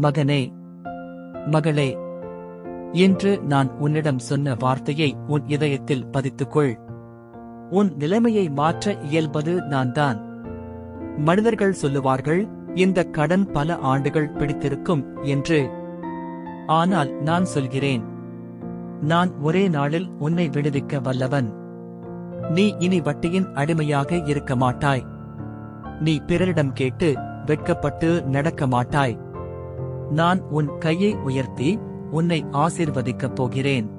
மகனே மகளே என்று நான் உன்னிடம் சொன்ன வார்த்தையை உன் இதயத்தில் பதித்துக்கொள். உன் நிலைமையை மாற்ற இயல்பது நான்தான். மனிதர்கள் சொல்லுவார்கள் இந்த கடன் பல ஆண்டுகள் பிடித்திருக்கும் என்று. ஆனால் நான் சொல்கிறேன் நான் ஒரே நாளில் உன்னை விடுவிக்க வல்லவன். நீ இனி வட்டியின் அடிமையாக இருக்க மாட்டாய். நீ பிறரிடம் கேட்டு வெட்கப்பட்டு நடக்க மாட்டாய். நான் உன் கையை உயர்த்தி உன்னை ஆசீர்வதிக்கப் போகிறேன்.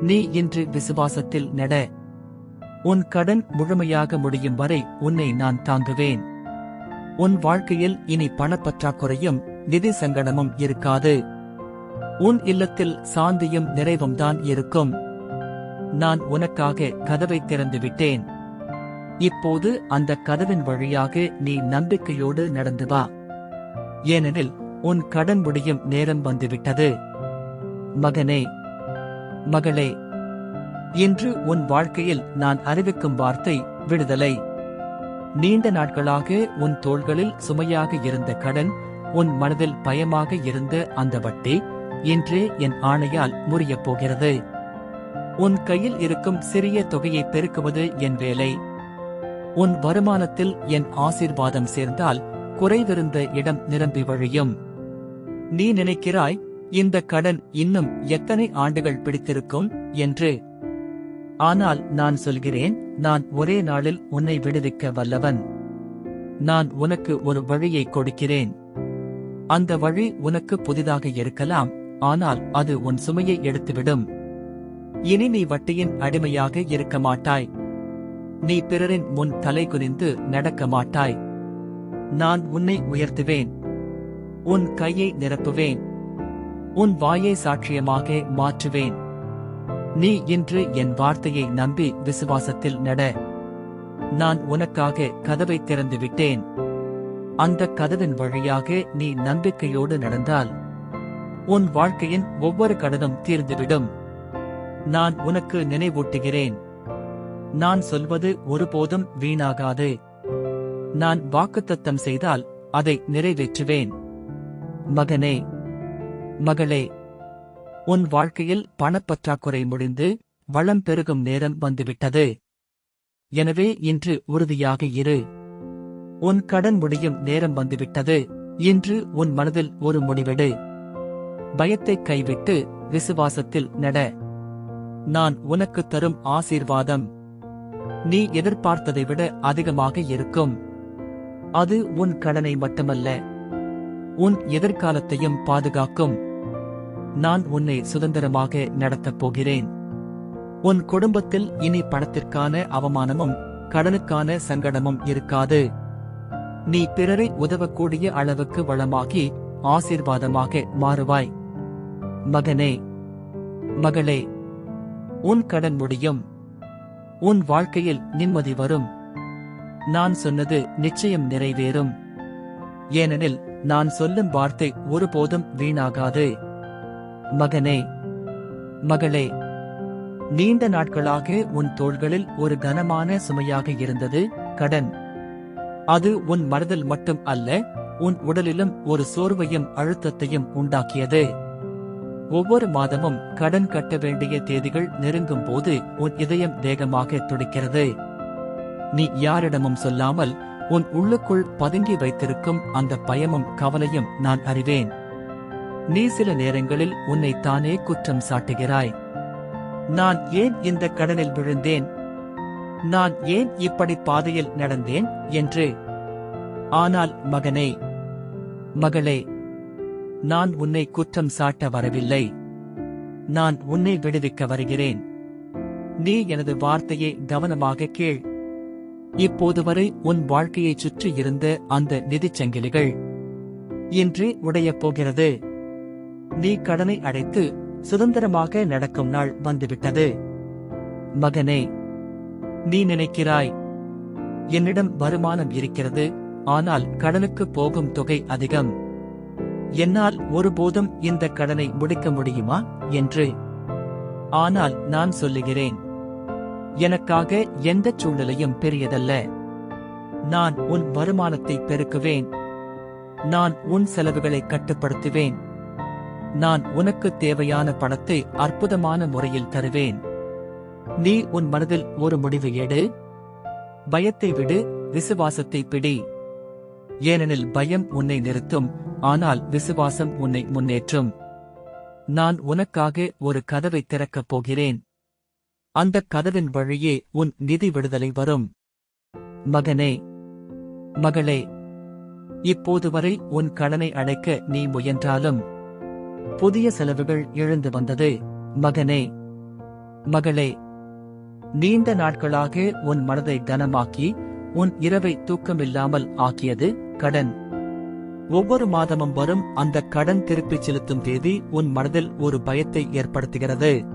நீ இன்று விசுவாசத்தில் நட. உன் கடன் முழுமையாக முடியும் வரை உன்னை நான் தாங்குவேன். உன் வாழ்க்கையில் இனி பணப்பற்றாக்குறையும் நிதி சங்கடமும் இருக்காது. உன் இல்லத்தில் சாந்தியும் நிறைவும் தான் இருக்கும். நான் உனக்காக கதவை திறந்து விட்டேன். இப்போது அந்த கதவின் வழியாக நீ நம்பிக்கையோடு நடந்து வா. ஏனெனில் உன் கடன் முடியும் நேரம் வந்துவிட்டது. மகனே மகளே இன்று உன் வாழ்க்கையில் நான் அறிவிக்கும் வார்த்தை விடுதலை. நீண்ட நாட்களாக உன் தோள்களில் சுமையாக இருந்த கடன் உன் மனதில் பயமாக இருந்த அந்த வட்டி இன்று என் ஆணையால் முறியப் போகிறது. உன் கையில் இருக்கும் சிறிய தொகையை பெருக்குவது என் வேலை. உன் வருமானத்தில் என் ஆசீர்வாதம் சேர்ந்தால் குறைவிருந்த இடம் நிரம்பி வழியும். நீ நினைக்கிறாய் இந்த கடன் இன்னும் எத்தனை ஆண்டுகள் பிடித்திருக்கும் என்று. ஆனால் நான் சொல்கிறேன் நான் ஒரே நாளில் உன்னை விடுவிக்க வல்லவன். நான் உனக்கு ஒரு வழியை கொடுக்கிறேன். அந்த வழி உனக்கு புதிதாக இருக்கலாம் ஆனால் அது உன் சுமையை எடுத்துவிடும். இனி நீ வட்டியின் அடிமையாக இருக்க மாட்டாய். நீ பிறரின் முன் தலை குனிந்து நடக்க மாட்டாய். நான் உன்னை உயர்த்துவேன். உன் கையை நிரப்புவேன். உன் வாயை சாட்சியமாக மாற்றுவேன். நீ இன்று என் வார்த்தையை நம்பி விசுவாசத்தில் நட. நான் உனக்காக கதவை திறந்து விட்டேன். அந்த கதவின் வழியாக நீ நம்பிக்கையோடு நடந்தால் உன் வாழ்க்கையின் ஒவ்வொரு கடனும் தீர்ந்துவிடும். நான் உனக்கு நினைவூட்டுகிறேன். நான் சொல்வது ஒருபோதும் வீணாகாது. நான் வாக்குத்தத்தம் செய்தால் அதை நிறைவேற்றுவேன். மகனே மகளே உன் வாழ்க்கையில் பணப்பற்றாக்குறை முடிந்து வளம் பெருகும் நேரம் வந்துவிட்டது. எனவே இன்று உறுதியாக இரு. உன் கடன் முடியும் நேரம் வந்துவிட்டது. இன்று உன் மனதில் ஒரு முடிவெடு. பயத்தை கைவிட்டு விசுவாசத்தில் நட. நான் உனக்கு தரும் ஆசீர்வாதம். நீ எதிர்பார்த்ததை விட அதிகமாக இருக்கும். அது உன் கடனை மட்டுமல்ல. உன் எதிர்காலத்தையும் பாதுகாக்கும். நான் உன்னை சுதந்திரமாக நடத்தப் போகிறேன். உன் குடும்பத்தில் இனி பணத்திற்கான அவமானமும் கடனுக்கான சங்கடமும் இருக்காது. நீ பிறரை உதவக்கூடிய அளவுக்கு வளமாகி ஆசீர்வாதமாக மாறுவாய். மகனே மகளே உன் கடன் முடியும். உன் வாழ்க்கையில் நிம்மதி வரும். நான் சொன்னது நிச்சயம் நிறைவேறும். ஏனெனில் நான் சொல்லும் வார்த்தை ஒருபோதும் வீணாகாது. மகனே மகளே நீண்ட நாட்களாக உன் தோள்களில் ஒரு கனமான சுமையாக இருந்தது கடன். அது உன் மனதில் மட்டும் அல்ல உன் உடலிலும் ஒரு சோர்வையும் அழுத்தத்தையும் உண்டாக்கியது. ஒவ்வொரு மாதமும் கடன் கட்ட வேண்டிய தேதிகள் நெருங்கும் போது உன் இதயம் வேகமாக துடிக்கிறது. நீ யாரிடமும் சொல்லாமல் உன் உள்ளுக்குள் பதுங்கி வைத்திருக்கும் அந்த பயமும் கவலையும் நான் அறிவேன். நீ சில நேரங்களில் உன்னை தானே குற்றம் சாட்டுகிறாய். நான் ஏன் இந்த கடனில் விழுந்தேன்? நான் ஏன் இப்படி பாதையில் நடந்தேன் என்று. ஆனால் மகனே மகளே நான் உன்னை குற்றம் சாட்ட வரவில்லை. நான் உன்னை விடுவிக்க வருகிறேன். நீ எனது வார்த்தையை கவனமாக கேள். இப்போது வரை உன் வாழ்க்கையைச் சுற்றி இருந்த அந்த நிதிச் சங்கிலிகள் இன்றே உடையப் போகிறது. நீ கடனை அடைத்து சுதந்திரமாக நடக்கும் நாள் வந்துவிட்டது. மகனே நீ நினைக்கிறாய் என்னிடம் வருமானம் இருக்கிறது ஆனால் கடனுக்கு போகும் தொகை அதிகம். என்னால் ஒருபோதும் இந்த கடனை முடிக்க முடியுமா? என்று. ஆனால் நான் சொல்லுகிறேன் எனக்காக எந்த சூழ்நிலையும் பெரியதல்ல. நான் உன் வருமானத்தை பெருக்குவேன். நான் உன் செலவுகளை கட்டுப்படுத்துவேன். நான் உனக்கு தேவையான பணத்தை அற்புதமான முறையில் தருவேன். நீ உன் மனதில் ஒரு முடிவு எடு. பயத்தை விடு விசுவாசத்தை பிடி. ஏனெனில் பயம் உன்னை நிறுத்தும் ஆனால் விசுவாசம் உன்னை முன்னேற்றும். நான் உனக்காக ஒரு கதவை திறக்கப் போகிறேன். அந்தக் கதவின் வழியே உன் நிதி விடுதலை வரும். மகனே மகளே இப்போது வரை உன் கடனை அடைக்க நீ முயன்றாலும் புதிய செலவுகள் எழுந்து வந்தது. மகனே மகளே நீண்ட நாட்களாக உன் மனதை கனமாக்கி உன் இரவை தூக்கமில்லாமல் ஆக்கியது கடன். ஒவ்வொரு மாதமும் வரும் அந்த கடன் திருப்பிச் செலுத்தும் தேதி உன் மனதில் ஒரு பயத்தை ஏற்படுத்துகிறது.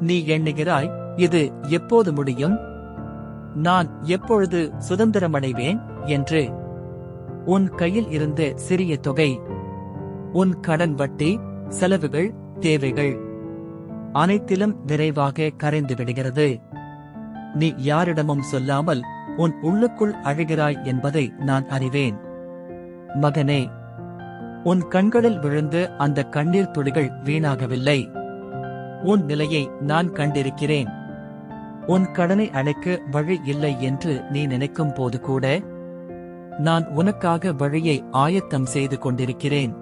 நீ எண்ணுகிறாய் இது எப்போது முடியும்? நான் எப்பொழுது சுதந்திரமடைவேன் என்று. உன் கையில் இருந்த சிறிய தொகை. உன் கடன் வட்டி செலவுகள் தேவைகள். அனைத்திலும் விரைவாக கரைந்து விடுகிறது. நீ யாரிடமும் சொல்லாமல் உன் உள்ளுக்குள் அழுகிறாய் என்பதை நான் அறிவேன். மகனே உன் கண்களில் விழுந்து அந்த கண்ணீர் துளிகள் வீணாகவில்லை. உன் நிலையை நான் கண்டிருக்கிறேன். உன் கடனை அழைக்க வழி இல்லை என்று நீ நினைக்கும் போது கூட நான் உனக்காக வழியை ஆயத்தம் செய்து கொண்டிருக்கிறேன்.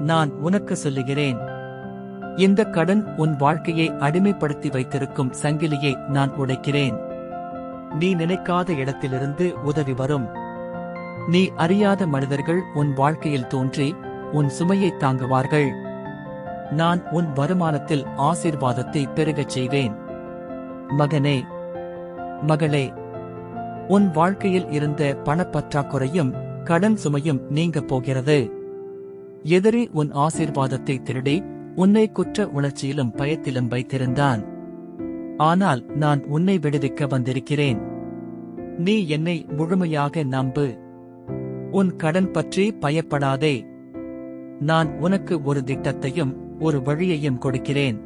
நான் உனக்கு சொல்லுகிறேன் இந்த கடன் உன் வாழ்க்கையை அடிமைப்படுத்தி வைத்திருக்கும் சங்கிலியை நான் உடைக்கிறேன். நீ நினைக்காத இடத்திலிருந்து உதவி வரும். நீ அறியாத மனிதர்கள் உன் வாழ்க்கையில் தோன்றி உன் சுமையை தாங்குவார்கள். நான் உன் வருமானத்தில் ஆசீர்வாதத்தை பெருகச் செய்வேன். மகனே மகளே உன் வாழ்க்கையில் இருந்த பணப்பற்றாக்குறையும் கடன் சுமையும் நீங்கப் போகிறது. எதிரி உன் ஆசீர்வாதத்தை திருடி உன்னை குற்ற உணர்ச்சியிலும் பயத்திலும் வைத்திருந்தான். ஆனால் நான் உன்னை விடுவிக்க வந்திருக்கிறேன். நீ என்னை முழுமையாக நம்பு. உன் கடன் பற்றி பயப்படாதே. நான் உனக்கு ஒரு திட்டத்தையும் ஒரு வழியையும் கொடுக்கிறேன்.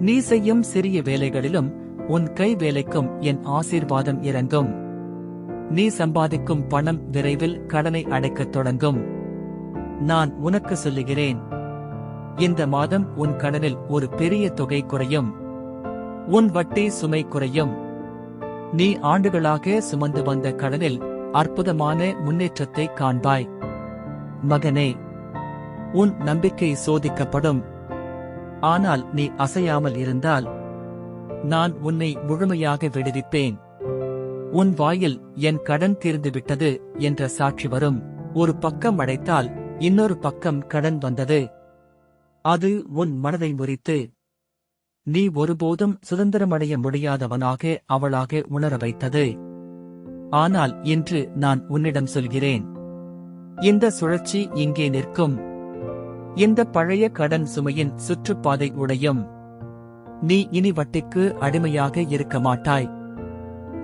நீ செய்யும் சிறிய வேலைகளிலும் உன் கை வேலைக்கும் என் ஆசீர்வாதம் இறங்கும். நீ சம்பாதிக்கும் பணம் விரைவில் கடனை அடைக்கத் தொடங்கும். நான் உனக்கு சொல்லுகிறேன். இந்த மாதம் உன் கடனில் ஒரு பெரிய தொகை குறையும். உன் வட்டி சுமை குறையும். நீ ஆண்டுகளாக சுமந்து வந்த கடனில் அற்புதமான முன்னேற்றத்தை காண்பாய். மகனே உன் நம்பிக்கை சோதிக்கப்படும். ஆனால் நீ அசையாமல் இருந்தால் நான் உன்னை முழுமையாக விடுவிப்பேன். உன் வாயில் என் கடன் தீர்ந்துவிட்டது என்ற சாட்சி வரும். ஒரு பக்கம் அடைத்தால் இன்னொரு பக்கம் கடன் வந்தது. அது உன் மனதை முறித்து நீ ஒருபோதும் சுதந்திரமடைய முடியாதவனாக அவளாக உணர வைத்தது. ஆனால் இன்று நான் உன்னிடம் சொல்கிறேன். இந்த சுழற்சி இங்கே நிற்கும். இந்த பழைய கடன் சுமையின் சுற்றுப்பாதை உடையும். நீ இனி வட்டிக்கு அடிமையாக இருக்க மாட்டாய்.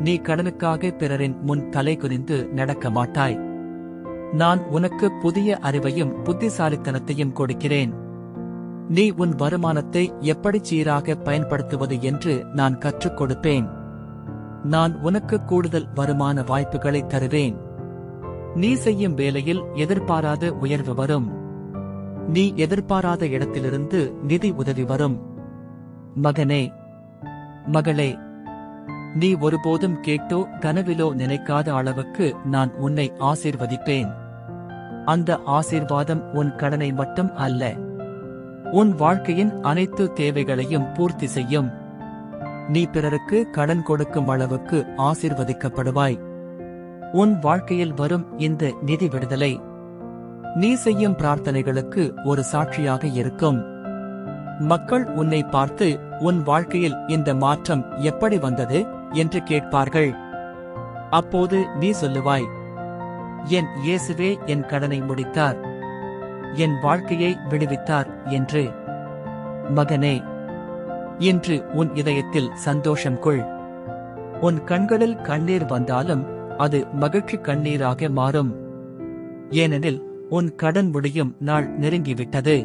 நீ கடனுக்காக பிறரின் முன் தலை குறிந்து நடக்க மாட்டாய். நான் உனக்கு புதிய அறிவையும் புத்திசாலித்தனத்தையும் கொடுக்கிறேன். நீ உன் வருமானத்தை எப்படி சீராக பயன்படுத்துவது என்று நான் கற்றுக் கொடுப்பேன். நான் உனக்கு கூடுதல் வருமான வாய்ப்புகளை தருவேன். நீ செய்யும் வேலையில் எதிர்பாராத உயர்வு வரும். நீ எதிர்பாராத இடத்திலிருந்து நிதி உதவி வரும். மகனே மகளே நீ ஒருபோதும் கேட்டோ கனவிலோ நினைக்காத அளவுக்கு நான் உன்னை ஆசீர்வதிப்பேன். அந்த ஆசீர்வாதம் உன் கடனை மட்டும் அல்ல உன் வாழ்க்கையின் அனைத்து தேவைகளையும் பூர்த்தி செய்யும். நீ பிறருக்கு கடன் கொடுக்கும் அளவுக்கு ஆசீர்வதிக்கப்படுவாய். உன் வாழ்க்கையில் வரும் இந்த நிதி விடுதலை நீ செய்யும் பிரார்த்தனைகளுக்கு ஒரு சாட்சியாக இருக்கும். மக்கள் உன்னை பார்த்து உன் வாழ்க்கையில் இந்த மாற்றம் எப்படி வந்தது? என்று கேட்பார்கள். அப்போது நீ சொல்லுவாய் என் இயேசுவே என் கடனை முடித்தார். என் வாழ்க்கையை விடுவித்தார் என்று. மகனே இன்று உன் இதயத்தில் சந்தோஷம் கொள். உன் கண்களில் கண்ணீர் வந்தாலும் அது மகிழ்ச்சி கண்ணீராக மாறும். ஏனெனில் உன் கடன் முடியும் நாள் நெருங்கிவிட்டது.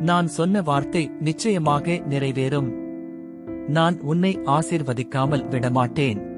நான் சொன்ன வார்த்தை நிச்சயமாக நிறைவேறும். நான் உன்னை ஆசீர்வதிக்காமல் விடமாட்டேன்.